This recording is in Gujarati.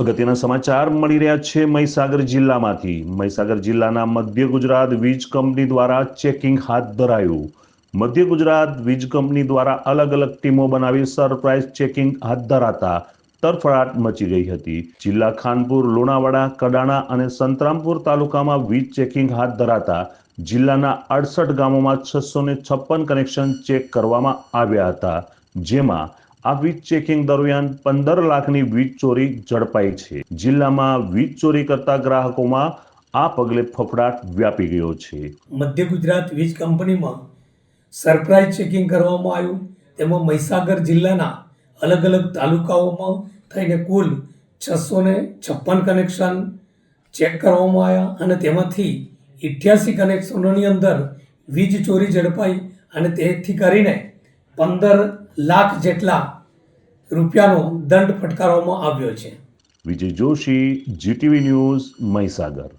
અગત્યના સમાચાર મળી રહ્યા છે મહીસાગર જિલ્લામાંથી. મહીસાગર જિલ્લાના મધ્ય ગુજરાત વીજ કંપની દ્વારા ચેકિંગ હાથ ધરાયું. મધ્ય ગુજરાત વીજ કંપની દ્વારા અલગ અલગ ટીમો બનાવી સરપ્રાઇઝ ચેકિંગ હાથ ધરાતા તરફડાટ મચી ગઈ હતી. જિલ્લા ખાનપુર, લુણાવાડા, કડાણા અને સંતરામપુર તાલુકામાં વીજ ચેકિંગ હાથ ધરાતા જિલ્લાના અડસઠ ગામોમાં છસો ને છપ્પન કનેક્શન ચેક કરવામાં આવ્યા હતા, જેમાં આ વીજ ચેકિંગ દરમિયાન પંદર લાખની વીજ ચોરી ઝડપાઈ છે. જિલ્લામાં વીજ ચોરી કરતા ગ્રાહકોમાં આ પગલે ફફડાટ વ્યાપી ગયો છે. મધ્ય ગુજરાત વીજ કંપનીમાં સરપ્રાઇઝ ચેકિંગ કરવામાં આવ્યું. તેમાં મહીસાગર જિલ્લાના અલગ અલગ તાલુકાઓમાં થઈને કુલ છસો ને છપ્પન કનેક્શન ચેક કરવામાં આવ્યા અને તેમાંથી ઇઠ્યાસી કનેક્શનોની અંદર વીજ ચોરી ઝડપાઈ અને તેથી કરીને પંદર લાખ જેટલા રૂપિયાનો દંડ ફટકારવામાં આવ્યો છે. Vijay Joshi GTV news Mahisagar.